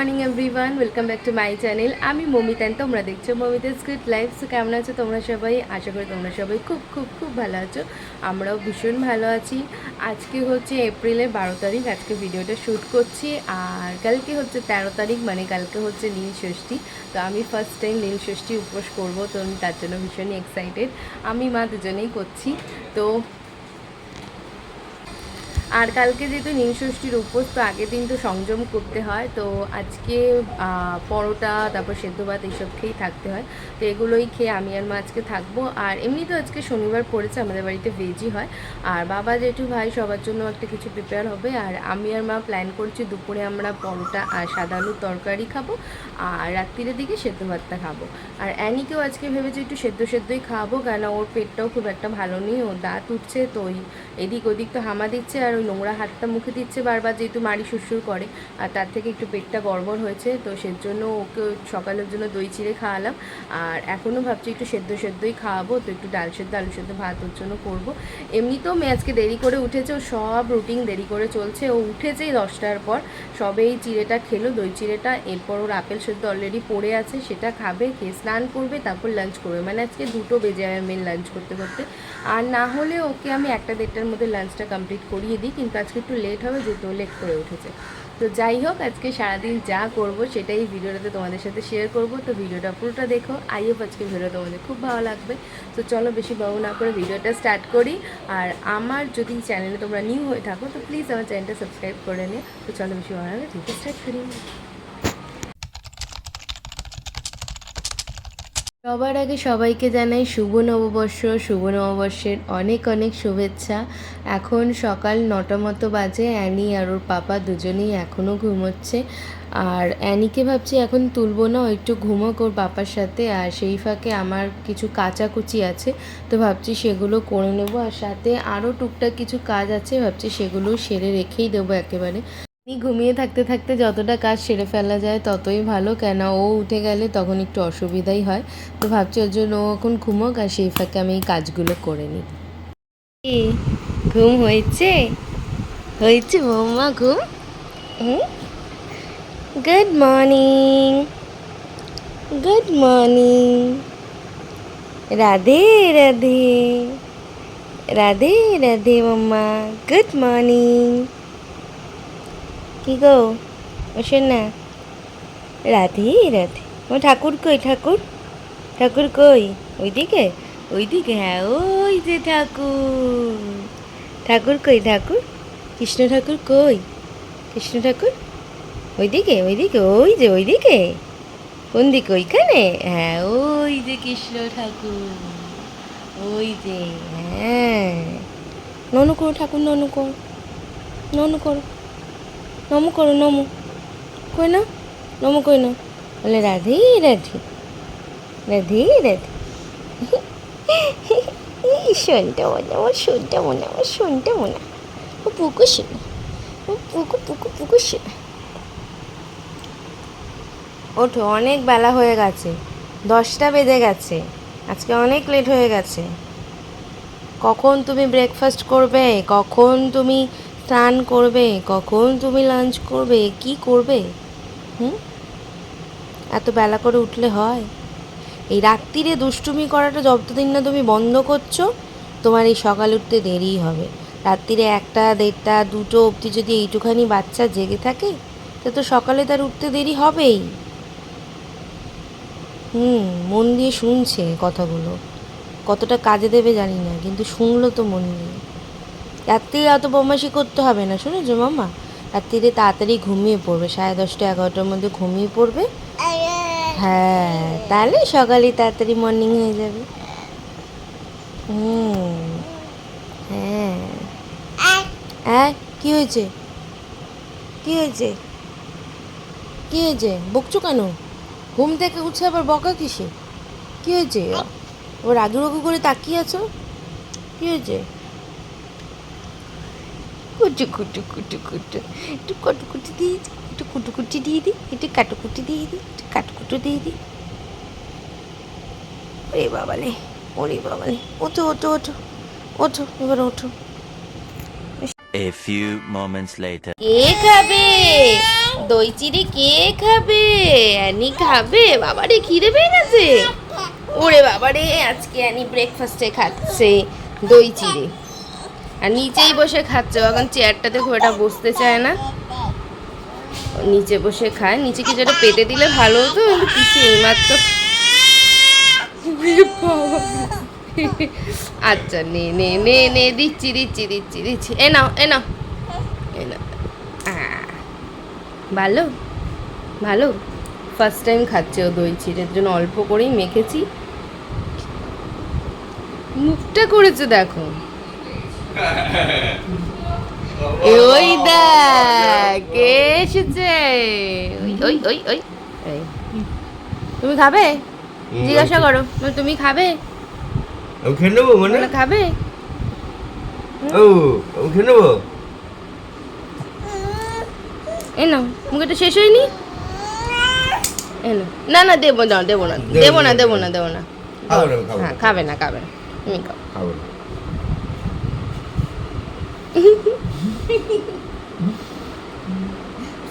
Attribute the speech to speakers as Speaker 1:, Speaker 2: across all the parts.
Speaker 1: Morning everyone welcome back to my channel আমি মমিতান তোমরা দেখছ মমিতাস গুড লাইফ সো কেমন আছো তোমরা সবাই? আশা করি তোমরা সবাই খুব খুব খুব ভালো আছো। আমরাও ভীষণ ভালো আছি। আজকে হচ্ছে এপ্রিলের বারো তারিখ। আজকে ভিডিওটা শ্যুট করছি। আর কালকে হচ্ছে তেরো তারিখ মানে কালকে হচ্ছে নীল ষষ্ঠী। তো আমি ফার্স্ট টাইম নীল ষষ্ঠী উপোস করব, তো তার জন্য ভীষণই এক্সাইটেড আমি মা দুজনেই করছি। তো আর কালকে যেহেতু নীল ষষ্ঠীর উপোস, তো আগের দিন তো সংযম করতে হয়। তো আজকে পরোটা, তারপর সেদ্ধ ভাত এইসব খেয়েই থাকতে হয়। তো এগুলোই খেয়ে আমি আর মা আজকে থাকব। আর এমনি তো আজকে শনিবার পড়েছে, আমাদের বাড়িতে ভেজই হয়। আর বাবা জেঠু ভাই সবার জন্য একটা কিছু প্রিপেয়ার হবে। আর আমি আর মা প্ল্যান করছি দুপুরে আমরা পরোটা আর সাদা আলুর তরকারি খাব, আর রাত্রিরের দিকে সেদ্ধ ভাতটা খাব। আর অ্যানিকেও আজকে ভেবেছি একটু সেদ্ধ সেদ্ধই খাওয়াবো কেন ওর পেটটাও খুব একটা ভালো নেই। ওর দাঁত উঠছে, তো ওই এদিক ওদিক তো হামা দিচ্ছে, আর ওই নোংরা হাতটা মুখে দিচ্ছে বারবার যেহেতু মাড়ি সুরসুর করে। আর তার থেকে একটু পেটটা গড়বড় হয়েছে, তো সেজন্য ওকে সকালের জন্য দই চিড়ে খাওয়ালাম। আর এখনও ভাবছি একটু সেদ্ধ সেদ্ধই খাওয়াবো, তো একটু ডাল সেদ্ধ, আলু সেদ্ধ ভাত ওর জন্য করব। এমনিতেও মেয়ে আজকে দেরি করে উঠেছে ও সব রুটিন দেরি করে চলছে। ও উঠেছেই দশটার পর সবেই চিড়েটা খেলো, দই চিড়েটা। এরপর ওর আপেল সেদ্ধ অলরেডি পড়ে আছে, সেটা খাবে, খেয়ে স্নান করবে, তারপর লাঞ্চ করবে। মানে আজকে দুটো বেজে যাবে মেন লাঞ্চ করতে করতে। আর না হলে ওকে আমি একটা দেড়টার মধ্যে লাঞ্চটা কমপ্লিট করিয়ে দিই। কিন্তু আজকে একটু লেট হবে, যেহেতু লেট করে উঠেছে। তো যাই হোক, আজকে সারাদিন যা করব সেটাই ভিডিওটাতে তোমাদের সাথে শেয়ার করব। তো ভিডিওটা পুরোটা দেখো। আই হোপ আজকে ভিডিও তোমাদের খুব ভালো লাগবে। তো চলো বেশি বাবু না করে ভিডিওটা স্টার্ট করি। আর আমার যদি চ্যানেলে তোমরা নিউ হয়ে থাকো, তো প্লিজ আমার চ্যানেলটা সাবস্ক্রাইব করে নিও। তো চলো বেশি ভালো লাগে ভিডিও স্টার্ট করি। সবার আগে সবাইকে জানাই শুভ নববর্ষ, শুভ নববর্ষের অনেক অনেক শুভেচ্ছা। এখন সকাল নটা মতো বাজে, অ্যানি আর ওর পাপা দুজনেই এখনও ঘুমোচ্ছে। আর অ্যানিকে ভাবছি এখন তুলবো না একটু ঘুমোক ওর পাপার সাথে। আর সেই ফাঁকে আমার কিছু কাচাকুচি আছে, তো ভাবছি সেগুলো করে নেব। আর সাথে আরও টুকটাক কিছু কাজ আছে, ভাবছি সেগুলো সেরে রেখেই দেবো একেবারে। আমি ঘুমিয়ে থাকতে থাকতে যতটা কাজ সেরে ফেলা যায় ততই ভালো। কেন ও উঠে গেলে তখন একটু অসুবিধাই হয়। তো ভাবছি ওর জন্য ও এখন ঘুমোক আর সেই ফাঁকে আমি এই কাজগুলো করে নিই। ঘুম হয়েছে? হয়েছে বৌমা, ঘুম? Good morning. Good morning. Radhe Radhe. Radhe Radhe মাম্মা গুড মর্নিং। কি গো? ওসেন না। রাধে রাধে। ও ঠাকুর কই, ঠাকুর? ঠাকুর কই? ওইদিকে? ওইদিকে হ্যাঁ ওই যে ঠাকুর। ঠাকুর কই, ঠাকুর? কৃষ্ণ ঠাকুর কই? কৃষ্ণ ঠাকুর? ওইদিকে ওইদিকে, ওই যে ওইদিকে। কোন দিকে, ওইখানে? হ্যাঁ ওই যে কৃষ্ণ ঠাকুর। ওই যে হ্যাঁ। ননু করো, ঠাকুর, ননু করো। ননু করো। নমো করো, নমো। কই না? নমো কই না? বলে, রাধে রাধে। রাধে রাধে। শোনটা মনে, আমার শোনটা মনে, আমার শোনটা মনে। ও পুকু শোনা। ও পুকু পুকু পুকু শোনা। ওঠো, অনেক বেলা হয়ে গেছে। দশটা বেজে গেছে। আজকে অনেক লেট হয়ে গেছে। কখন তুমি ব্রেকফাস্ট করবে? কখন তুমি স্নান করবে? কখন তুমি লাঞ্চ করবে? কি করবে? হুম? এত বেলা করে উঠলে হয়। এই রাত্রিরে দুষ্টুমি করাটা যতদিন না তুমি বন্ধ করছ, তোমার এই সকালে উঠতে দেরিই হবে। রাত্রিরে একটা, দেড়টা, দুটো অবধি যদি এইটুখানি বাচ্চা জেগে থাকে, তা তো সকালে তার উঠতে দেরি হবেই। হুম, মন দিয়ে শুনছে কথাগুলো। কতটা কাজে দেবে জানি না, কিন্তু শুনলো তো মন দিয়ে। রাত্রিরে অত বদমাশি করতে হবে না, শুনেছো মামা রাত্রিরে তাড়াতাড়ি ঘুমিয়ে পড়বে, সাড়ে দশটা এগারোটার মধ্যে ঘুমিয়ে পড়বে। হ্যাঁ তাহলে সকালে তাড়াতাড়ি মর্নিং হয়ে যাবে। হুম হ্যাঁ। হ্যাঁ কি হয়েছে? কি হয়েছে? কি হয়েছে? বকছো কেন? ঘুম থেকে উঠছে আবার বকা কিসে? কি হয়েছে? ও রাগু রাগু করে তাকিয়ে আছো? কি হয়েছে? কুটু কুটু কুটু কুটু। একটু কটুকুটি দিয়ে একটু কুটুকুটি দিয়ে দিই একটু কাটুকুটি দিয়ে দিই একটু কাটুকুটু দিয়ে দিই ওরে বাবালে ওরে বাবালে। ওঠো ওঠো ওঠো ওঠো এবার ওঠো।
Speaker 2: A few moments later.
Speaker 1: কে খাবে? দই চিড়ে কে খাবে? অ্যানি খাবে? বাবারে খিদে পেয়ে গেছে। ওরে বাবারে আজকে অ্যানি ব্রেকফাস্টে খাচ্ছে দই চিড়ে। আর নিচেই বসে খাচ্ছে। এখন চেয়ারটাতে খুব একটা বসতে চায় না। নিচে বসে খায়। নিচে কিছু একটা পেটে দিলে ভালো হতো কিছু এইমাত্র। আচ্ছা নে নে নে নে, দিচ্ছি দিচ্ছি দিচ্ছি দিচ্ছি। এ নাও এ নাও। এ নাও। ভালো ভালো। ফার্স্ট টাইম খাচ্ছে ও দই চিড়ের জন্য অল্প করেই মেখেছি। মুখটা করেছে, দেখো। ওই দেখ কে এসেছে? ওই ওই ওই ওই। তুমি খাবে? জিজ্ঞাসা করো। তুমি খাবে?
Speaker 2: আমি খেয়ে নেব মানে?
Speaker 1: খাবে?
Speaker 2: ও আমি খেয়ে নেব?
Speaker 1: এ নাও মুখেটা শেষ হয়নি? এ নাও। না না দেবো না দেবো না।
Speaker 2: দেবো
Speaker 1: না দেবো না দেবো না।
Speaker 2: খাব না, খাব
Speaker 1: হ্যাঁ
Speaker 2: না।
Speaker 1: খাবে না খাবে না। তুমি খাও।
Speaker 2: খাব না।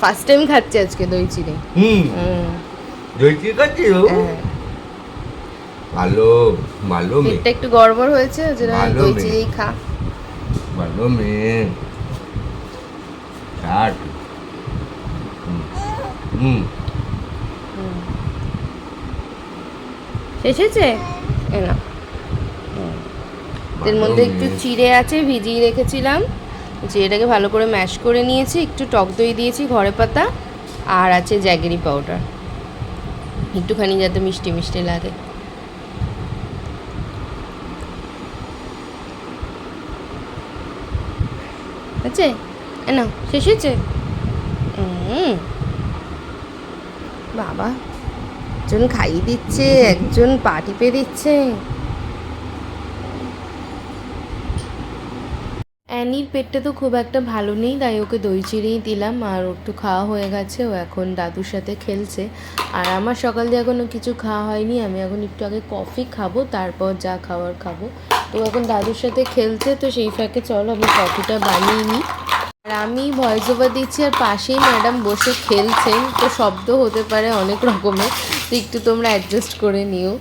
Speaker 1: ফার্স্ট টাইম খাচ্ছি আজকে দই চিড়ে।
Speaker 2: হুম। দই চিড়ে খাচ্ছিস বাবু
Speaker 1: হ্যাঁ।
Speaker 2: ভালো ভালো মেয়ে।
Speaker 1: পেটটা একটু গড়বড় হয়েছে ওই জন্য দই। চিড়েই খা।
Speaker 2: ভালো মেয়ে। ষাট হুম। হুম।
Speaker 1: শেষ হয়েছে? এ না। এর মধ্যে একটু। চিড়ে আছে ভিজিয়ে রেখেছিলাম। চিড়েটাকে ভালো করে ম্যাশ করে নিয়েছি একটু টক দই দিয়েছি ঘরে পাতা আর আছে জ্যাগেরি পাউডার একটুখানি যাতে মিষ্টি মিষ্টি লাগে। আছে? নাও শেষ হয়েছে? বাবা একজন খাইয়ে দিচ্ছে একজন পা টিপে দিচ্ছে। অ্যানির পেটটা তো খুব একটা ভালো নেই, তাই ওকে দই চিড়েই দিলাম আর ওর তো খাওয়া হয়ে গেছে, ও এখন দাদুর সাথে খেলছে। আর আমার সকাল দিয়ে এখনও কিছু খাওয়া হয়নি, আমি এখন একটু আগে কফি খাব, তারপর যা খাওয়ার খাব। তো এখন দাদুর সাথে খেলছে, তো সেই ফাঁকে চলো আমি কফিটা বানিয়ে নিই। আর আমি ভয়েস ওভার দিচ্ছি আর পাশেই ম্যাডাম বসে খেলছেন, তো শব্দ হতে পারে অনেক রকমের একটু তোমরা অ্যাডজাস্ট করে নিও।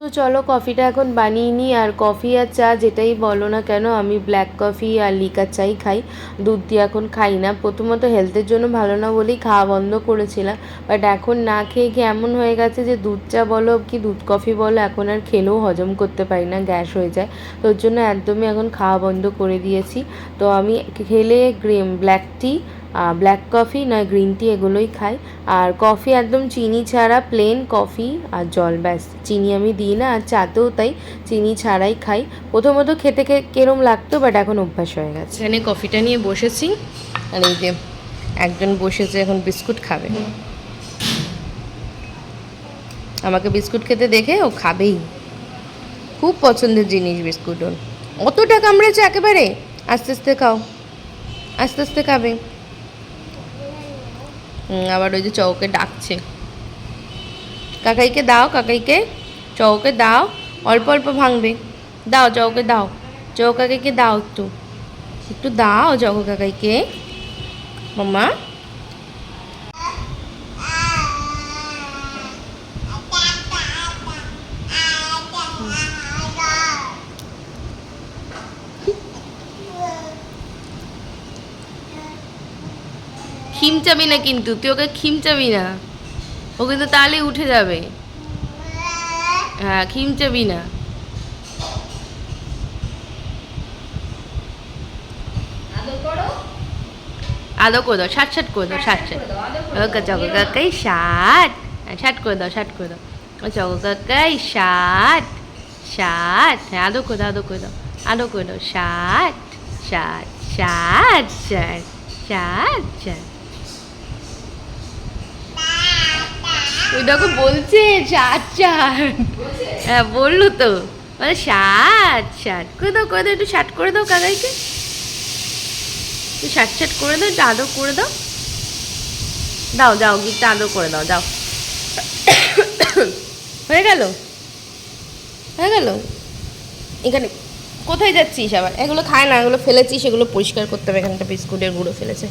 Speaker 1: তো চলো কফিটা এখন বানিয়ে নিই, আর কফি আর চা যেটাই বলো না কেন, আমি ব্ল্যাক কফি আর লিকার চাই খাই। দুধ দিয়ে এখন খাই না। প্রথমত হেলথের জন্য ভালো না বলেই খাওয়া বন্ধ করেছিলাম। বাট এখন না খেয়ে খেয়ে এমন হয়ে গেছে যে দুধ চা বলো কি দুধ কফি বলো, এখন আর খেলেও হজম করতে পারি না, গ্যাস হয়ে যায়। তো ওর জন্য একদমই এখন খাওয়া বন্ধ করে দিয়েছি। তো আমি খেলে green black tea black coffee নয় গ্রিন টি এগুলোই খাই। আর কফি একদম চিনি ছাড়া প্লেন কফি আর জল, ব্যাস। চিনি আমি দিই না, আর চাতেও তাই চিনি ছাড়াই খাই। প্রথমত খেতে কেরম লাগতো বাট এখন অভ্যাস হয়ে গেছে। এখানে কফিটা নিয়ে বসেছি, আর এই যে একজন বসেছে, এখন বিস্কুট খাবে। আমাকে বিস্কুট খেতে দেখে ও খাবেই। খুব পছন্দের জিনিস বিস্কুট ওর। অতটা কামড়েছে একেবারে। আস্তে আস্তে খাও। আস্তে আস্তে খাবে। আবার ওই যে চৌকে ডাকছে। কাকাইকে দাও, কাকাইকে। চৌকে দাও। অল্প অল্প ভাঙবে। দাও, চৌকে দাও। চৌ কাকাইকে দাও একটু? একটু দাও চৌ কাকাইকে। মাম্মা খিমচাবি না কিন্তু তুই ওকে খিমচাবি না ও কিন্তু তাহলেই উঠে যাবে। হ্যাঁ খিমচাবি না আদো করে। দাও ষাট ষাট করে দাও ষাট ষাট ওকে চকো কাকাই ষাট হ্যাঁ, ষাট করে দাও ষাট করে দাও। ও চকো কাকাই ষাট ষাট হ্যাঁ আদো করে দাও আদো করে দাও। আদো করে দাও ষাট ষাট ষাট ষাট ষাট ষাট ওই দেখো বলছে ষাট ষাট হ্যাঁ বলল তো। মানে ষাট ষাট করে দাও করে দাও, একটু ষাট করে দাও কাকাইকে। একটু ষাট ষাট করে দাও, একটু আদর করে দাও। দাও যাও গিটটা আদর করে দাও যাও হয়ে গেল? হয়ে গেল? এখানে কোথায় যাচ্ছিস আবার? এগুলো খায় না, এগুলো ফেলেছিস, এগুলো পরিষ্কার করতে হবে। এখানটা বিস্কুটের গুঁড়ো ফেলেছে।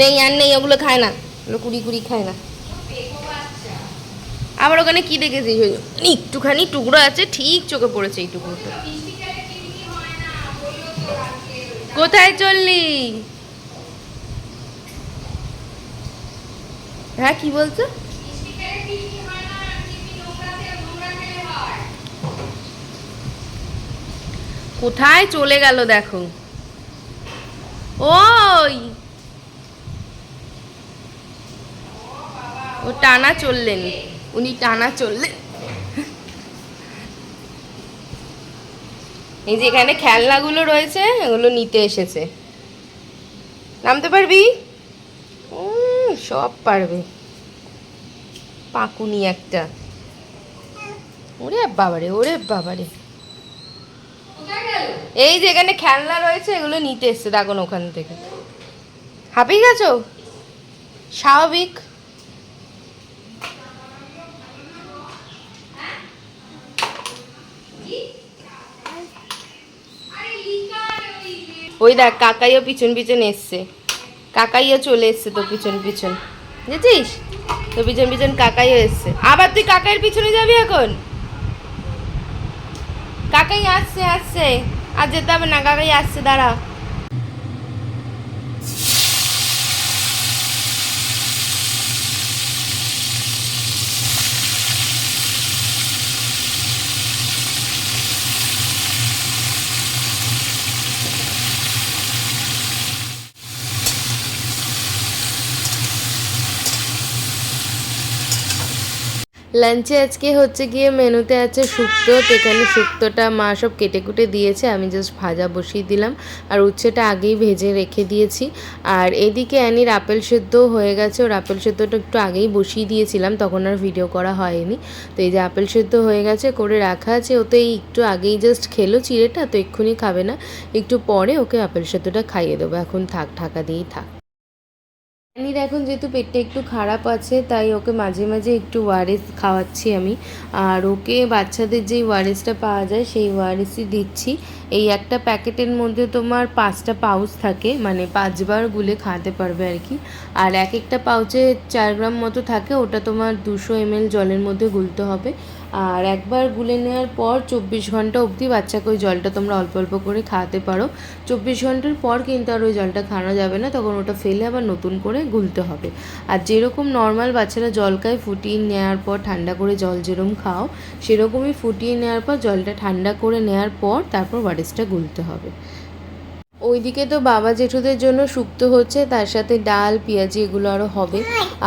Speaker 1: নেই, আর নেই ওগুলো খায় না। ওগুলো কুড়ি কুড়ি খায় না। আবার ওখানে কি দেখেছিস? ওই একটুখানি টুকরো আছে, ঠিক চোখে পড়েছে এই টুকরোটা। কোথায় চললি? হ্যাঁ কি বলছো? কোথায় চলে গেল দেখো। ওই ও টানা চললেন। উনি টানা চললেন। এই যে এখানে খেলনাগুলো রয়েছে, এগুলো নিতে এসেছে। নামতে পারবি? সব পারবে। পাকুনি একটা। ওরে বাবারে ওরে বাবারে। এই যে এখানে খেলনা রয়েছে, এগুলো নিতে এসছে দেখুন ওখান থেকে। হাঁপিয়ে গেছো? স্বাভাবিক? ওই দেখ, কাকাইও পিছন পিছন এসছে। কাকাইও চলে এসছে তো পিছন পিছন। বুঝেছিস তো পিছন পিছন কাকাইও এসছে। আবার তুই কাকাইয়ের পিছনে যাবি এখন? কাকাই আসছে আসছে। আর যেতে হবে না, কাকাই আসছে, দাঁড়া। লাঞ্চে আজকে হচ্ছে গিয়ে মেনুতে আছে শুক্তো, তো এখানে শুক্তোটা মা সব কেটে কুটে দিয়েছে, আমি জাস্ট ভাজা বসিয়ে দিলাম। আর উচ্ছেটা আগেই ভেজে রেখে দিয়েছি। আর এদিকে অ্যানির আপেল সেদ্ধ হয়ে গেছে, ওর আপেল সেদ্ধটা একটু আগেই বসিয়ে দিয়েছিলাম, তখন আর ভিডিও করা হয়নি। তো এই যে আপেল সেদ্ধ হয়ে গেছে, করে রাখা আছে, ও তো এই একটু আগেই জাস্ট খেলো চিড়েটা, তো এক্ষুনি খাবে না। একটু পরে ওকে আপেল সেদ্ধটা খাইয়ে দেবো, এখন থাক, ঢাকা দিয়েই থাক। অ্যানির এখন যেহেতু পেটটা একটু খারাপ আছে, তাই ওকে মাঝে মাঝে একটু ওয়ারেস খাওয়াচ্ছি আমি। আর ওকে বাচ্চাদের যেই ওয়ারেসটা পাওয়া যায়, সেই ওয়ারেসই দিচ্ছি। এই একটা প্যাকেটের মধ্যে তোমার পাঁচটা পাউচ থাকে মানে পাঁচবার গুলে খাওয়াতে পারবে আর কি। আর এক একটা পাউচে চার গ্রাম মতো থাকে, ওটা তোমার দুশো এমএল জলের মধ্যে গুলতে হবে। আর একবার গুলে নেওয়ার পর চব্বিশ ঘণ্টা অবধি বাচ্চাকে ওই জলটা তোমরা অল্প অল্প করে খাওয়াতে পারো। চব্বিশ ঘণ্টার পর কিন্তু আর ওই জলটা খাওয়ানো যাবে না, তখন ওটা ফেলে আবার নতুন করে গুলতে হবে। আর যেরকম নর্মাল বাচ্চারা জল খায়, ফুটিয়ে নেওয়ার পর ঠান্ডা করে জল যেরকম খাও, সেরকমই ফুটিয়ে নেওয়ার পর জলটা ঠান্ডা করে নেওয়ার পর তারপর ওয়ারেসটা গুলতে হবে। ওইদিকে তো বাবা জেঠুদের জন্য শুক্তো হচ্ছে, তার সাথে ডাল, পেঁয়াজি এগুলো আরও হবে।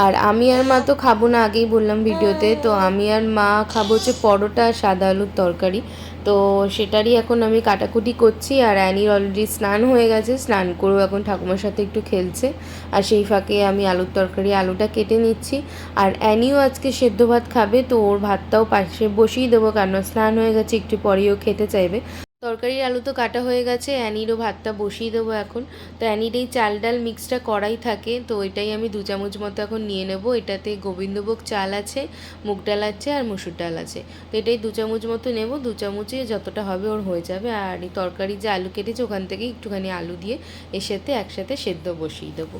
Speaker 1: আর আমি আর মা তো খাব না, আগেই বললাম ভিডিওতে। তো আমি আর মা খাব হচ্ছে পরোটা আর সাদা আলুর তরকারি। তো সেটারই এখন আমি কাটাকুটি করছি, আর অ্যানির অলরেডি স্নান হয়ে গেছে। স্নান করেও এখন ঠাকুমার সাথে একটু খেলছে। আর সেই ফাঁকে আমি আলুর তরকারি, আলুটা কেটে নিচ্ছি। আর অ্যানিও আজকে সেদ্ধ ভাত খাবে, তো ওর ভাতটাও পাশে বসিয়ে দেবো কারণ স্নান হয়ে গেছে, একটু পরেও খেতে চাইবে। তরকারির আলু তো কাটা হয়ে গেছে অ্যানিরও ভাতটা বসিয়ে দেবো এখন। তো অ্যানির এই চাল ডাল মিক্সটা করাই থাকে, তো এটাই আমি দু চামচ মতো এখন নিয়ে নেব। এটাতে গোবিন্দভোগ চাল আছে, মুগ ডাল আছে আর মুসুর ডাল আছে। তো এটাই দু চামচ মতো নেব, দু চামচে যতটা হবে ওর হয়ে যাবে। আর এই তরকারি যে আলু কেটেছে, ওখান থেকে একটুখানি আলু দিয়ে এর সাথে একসাথে সেদ্ধ বসিয়ে দেবো।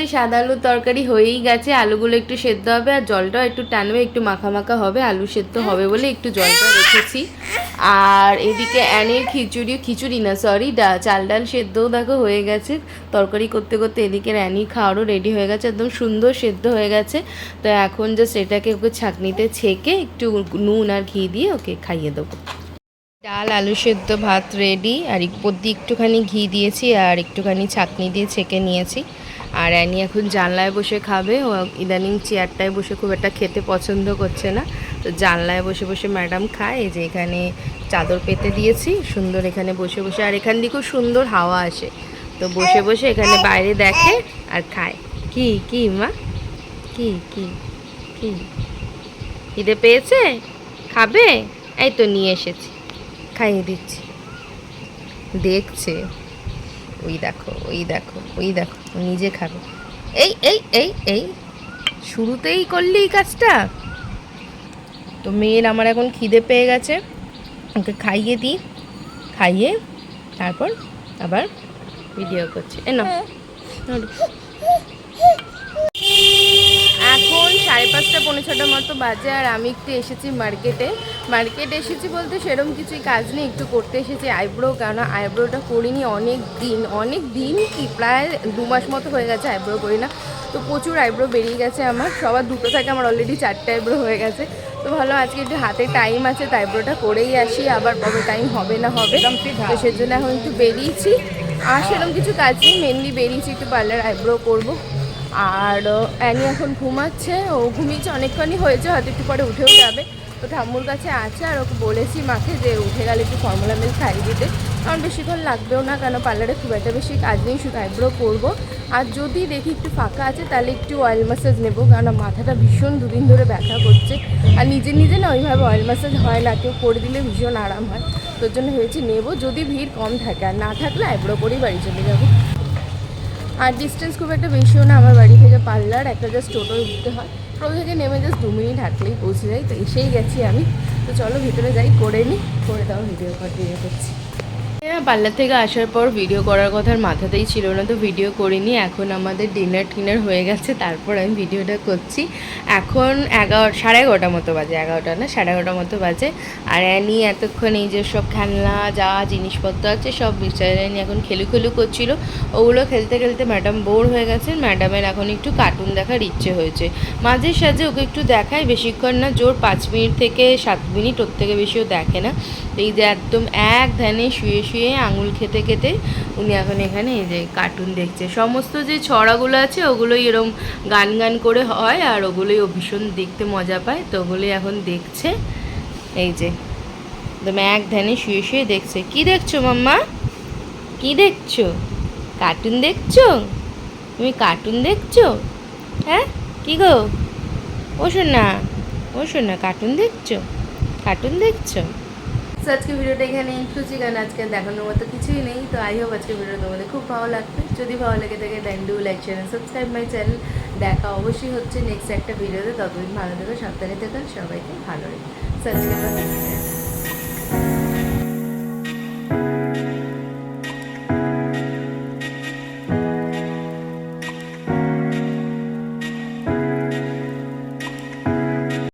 Speaker 1: আমাদের সাদা আলুর তরকারি হয়েই গেছে। আলুগুলো একটু সেদ্ধ হবে আর জলটাও একটু টানবে, একটু মাখা মাখা হবে। আলু সেদ্ধ হবে বলে একটু জলটা রেখেছি। আর এদিকে অ্যানের খিচুড়ি খিচুড়ি না সরি চাল ডাল সেদ্ধও দেখো হয়ে গেছে। তরকারি করতে করতে এদিকে অ্যানির খাওয়ারও রেডি হয়ে গেছে, একদম সুন্দর সেদ্ধ হয়ে গেছে। তো এখন জাস্ট এটাকে ওকে ছাঁকনিতে ছেঁকে একটু নুন আর ঘি দিয়ে ওকে খাইয়ে দেবো। ডাল, আলু সেদ্ধ, ভাত রেডি আর উপর একটুখানি ঘি দিয়েছি আর একটুখানি ছাকনি দিয়ে ছেঁকে নিয়েছি। আর অ্যানি এখন জানলায় বসে খাবে। ও ইদানিং চেয়ারটায় বসে খুব একটা খেতে পছন্দ করছে না। তো জানলায় বসে বসে ম্যাডাম খায়। যে এখানে চাদর পেতে দিয়েছি, সুন্দর এখানে বসে বসে। আর এখান খুব সুন্দর হাওয়া আসে। তো বসে বসে এখানে বাইরে দেখে আর খায়। কি কি মা? কি কি কি? খিদে পেয়েছে? খাবে? এই তো নিয়ে এসেছি। খাইয়ে দিচ্ছি। দেখছে। ওই দেখো ওই দেখো ওই দেখো নিজে খাবে। এই এই এই এই শুরুতেই করলি এই কাজটা? তো মেয়ের আমার এখন খিদে পেয়ে গেছে ওকে খাইয়ে দিই খাইয়ে তারপর আবার ভিডিও করছি। এ না সাড়ে পাঁচটা পৌনে ছটার মতো বাজে আর আমি একটু এসেছি মার্কেটে। মার্কেটে এসেছি বলতে সেরকম কিছুই কাজ নেই একটু করতে এসেছি আইব্রো কেন আইব্রোটা করিনি অনেক দিন অনেক দিন কি প্রায় দু মাস মতো হয়ে গেছে আইব্রো করি না। তো প্রচুর আইব্রো বেরিয়ে গেছে আমার সবার দুটো থাকে আমার অলরেডি চারটে আইব্রো হয়ে গেছে। তো ভালো আজকে একটু হাতে টাইম আছে তো আইব্রোটা করেই আসি আবার কবে টাইম হবে না হবে। তো সেজন্য এখন একটু বেরিয়েছি। আর সেরকম কিছু কাজ নেই মেনলি বেরিয়েছি একটু পার্লার আইব্রো করব। আর অ্যানি এখন ঘুমাচ্ছে, ও ঘুমিয়েছে অনেকক্ষণই হয়েছে, হয়তো একটু পরে উঠেও যাবে। তো ঠাম্মুর কাছে আছে, আর ওকে বলেছি মাকে যে উঠে গেলে একটু ফর্মুলা মিল্ক খাইয়ে দিতে। কারণ বেশিক্ষণ লাগবেও না, কেন পার্লারে খুব একটা বেশি কাজ নেই, শুধু আইব্রো করব। আর যদি দেখি একটু ফাঁকা আছে, তাহলে একটু অয়েল ম্যাসাজ নেব, কারণ মাথাটা ভীষণ দুদিন ধরে ব্যথা করছে। আর নিজে নিজে না ওইভাবে অয়েল ম্যাসাজ হয় না, কেউ করে দিলে ভীষণ আরাম হয়। তোর জন্য ভেবেছি নেব, যদি ভিড় কম থাকে। আর না থাকলে আইব্রো করেই বাড়ি চলে যাব। আর ডিস্টেন্স খুব একটা বেশিও না, আমার বাড়ি থেকে পার্লার, একটা জাস্ট টোটো উঠতে হয়। টোটো থেকে নেমে জাস্ট দু মিনিট হাঁটলেই পৌঁছে যাই, তো এসেই গেছি আমি। তো চলো ভিতরে যাই, করে নিই করে তাও ভিডিও কন্টিনিউ করছি। পার্লার থেকে আসার পর ভিডিও করার কথা আর মাথাতেই ছিল না, তো ভিডিও করিনি। এখন আমাদের ডিনার টিনার হয়ে গেছে, তারপর আমি ভিডিওটা করছি। এখন এগারো, সাড়ে এগারোটা মতো বাজে, এগারোটা না, সাড়ে এগারোটা মতো বাজে। আর অ্যানি এতক্ষণ এই যে সব খেলনা, যা জিনিসপত্র আছে, সব বিচারে অ্যানি এখন খেলু খেলু করছিল। ওগুলো খেলতে খেলতে ম্যাডাম বোর হয়ে গেছেন ম্যাডামের এখন একটু কার্টুন দেখার ইচ্ছে হয়েছে। মাঝে সাঝে ওকে একটু দেখায়, বেশিক্ষণ না, জোর পাঁচ মিনিট থেকে সাত মিনিট, ওর থেকে বেশিও দেখে না। এই যে একদম এক ধ্যানে শুয়ে শুয়ে আঙুল খেতে খেতে উনি এখন এখানে এই যে কার্টুন দেখছে। সমস্ত যে ছড়াগুলো আছে, ওগুলোই এরম গান গান করে হয় আর ওগুলোই ও ভীষণ দেখতে মজা পায়, তো ওগুলোই এখন দেখছে। এই যে একদম এক ধ্যানে শুয়ে শুয়ে দেখছে। কি দেখছ মাম্মা? কি দেখছ? কার্টুন দেখছ? তুমি কার্টুন দেখছ? হ্যাঁ? কি গো? ও না ও শোন না কার্টুন দেখছ? কার্টুন দেখছ? তো আজকে ভিডিওটা এখানে খুশি কারণ আজকে দেখানোর মতো কিছুই নেই। তো আই হোপ আজকে ভিডিও তোমাদের খুব ভালো লাগবে। যদি ভালো লেগে থাকে then do like share subscribe my channel দেখা অবশ্যই হচ্ছে নেক্সট একটা ভিডিওতে। ততদিন ভালো থেকো, সাবধানে থাকুন সবাইকে ভালো রেখে। আজকে